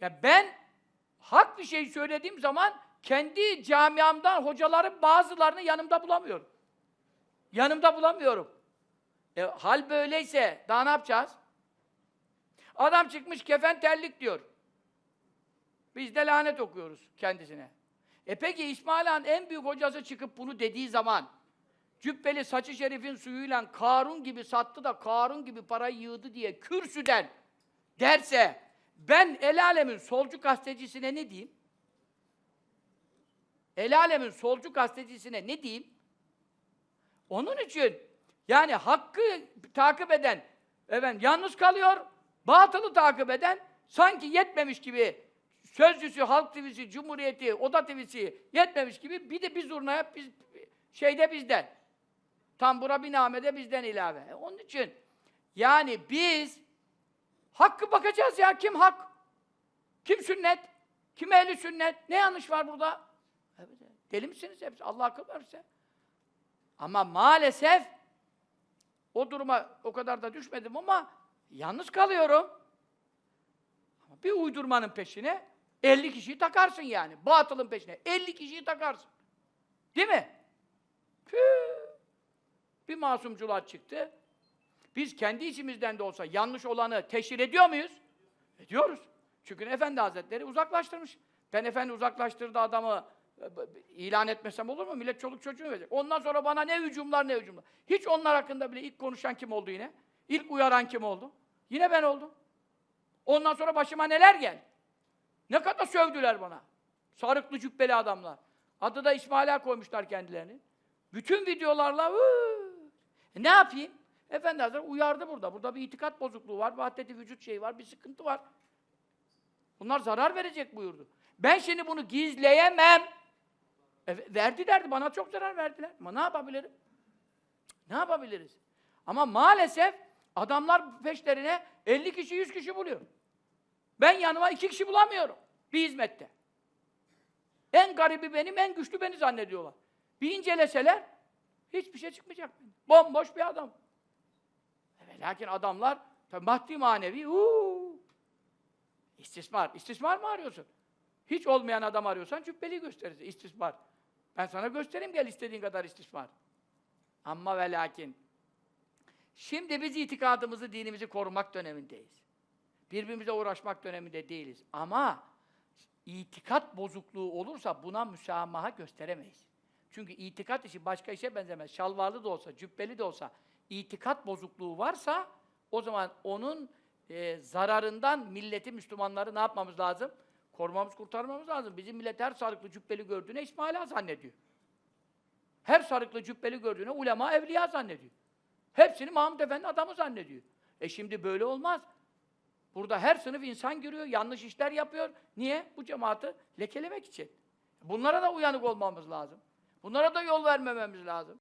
Ya ben hak bir şey söylediğim zaman kendi camiamdan hocaların bazılarını yanımda bulamıyorum. Yanımda bulamıyorum. E, hal böyleyse daha ne yapacağız? Adam çıkmış kefen terlik diyor. Biz de lanet okuyoruz kendisine. E peki İsmail Han en büyük hocası çıkıp bunu dediği zaman cübbeli saçı şerifin suyuyla Karun gibi sattı da Karun gibi parayı yığdı diye kürsüden derse ben el alemin solcu gazetecisine ne diyeyim? El alemin solcu gazetecisine ne diyeyim? Onun için yani hakkı takip eden efendim yalnız kalıyor, batılı takip eden sanki yetmemiş gibi sözcüsü, Halk TV'si, Cumhuriyeti, Oda TV'si yetmemiş gibi bir de biz zurnaya biz şeyde bizden. Tambura binamede bizden ilave. E, Onun için yani biz hakkı bakacağız ya kim hak? Kim sünnet? Kim ehli sünnet? Ne yanlış var burada? Evet, deli misiniz hepsi? Allah akıl verse. Ama maalesef o duruma o kadar da düşmedim ama yalnız kalıyorum. Bir uydurmanın peşine 50 kişiyi takarsın yani. Batılın peşine 50 kişiyi takarsın. Değil mi? Püh! Bir masumcular çıktı. Biz kendi içimizden de olsa yanlış olanı teşhir ediyor muyuz? Ediyoruz. Çünkü Efendi Hazretleri uzaklaştırmış. Ben Efendi uzaklaştırdı adamı e, ilan etmesem olur mu? Millet çoluk çocuğu verecek. Ondan sonra bana ne hücumlar ne hücumlar. Hiç onlar hakkında bile ilk konuşan kim oldu yine? İlk uyaran kim oldu? Yine ben oldum. Ondan sonra başıma neler geldi? Ne kadar sövdüler bana. Sarıklı cübbeli adamlar. Adı da İsmail'e koymuşlar kendilerini. Bütün videolarla "Hıı!" Ne yapayım? Efendi Hazretleri uyardı burada. Burada bir itikat bozukluğu var, vahdeti vücut şeyi var, bir sıkıntı var. Bunlar zarar verecek buyurdu. Ben şimdi bunu gizleyemem. E, verdilerdi, bana çok zarar verdiler. Ama ne yapabilirim? Ne yapabiliriz? Ama maalesef adamlar peşlerine 50 kişi, 100 kişi buluyor. Ben yanıma iki kişi bulamıyorum bir hizmette. En garibi benim, en güçlü beni zannediyorlar. Bir inceleseler hiçbir şey çıkmayacak. Bomboş bir adam. Lakin adamlar tabii maddi manevi uuu, istismar. İstismar mı arıyorsun? Hiç olmayan adam arıyorsan cübbeli gösterirsin. İstismar. Ben sana göstereyim gel istediğin kadar istismar. Amma ve lakin. Şimdi biz itikadımızı, dinimizi korumak dönemindeyiz. Birbirimize uğraşmak döneminde değiliz. Ama itikat bozukluğu olursa buna müsamaha gösteremeyiz. Çünkü itikat işi başka işe benzemez. Şalvarlı da olsa, cübbeli de olsa, itikat bozukluğu varsa o zaman onun e, zararından milleti, Müslümanları ne yapmamız lazım? Korumamız, kurtarmamız lazım. Bizim millet her sarıklı cübbeli gördüğüne İsmaila zannediyor. Her sarıklı cübbeli gördüğüne ulema, evliya zannediyor. Hepsini Mahmud Efendi adamı zannediyor. E şimdi böyle olmaz. Burada her sınıf insan görüyor, yanlış işler yapıyor. Niye? Bu cemaati lekelemek için. Bunlara da uyanık olmamız lazım. Bunlara da yol vermememiz lazım.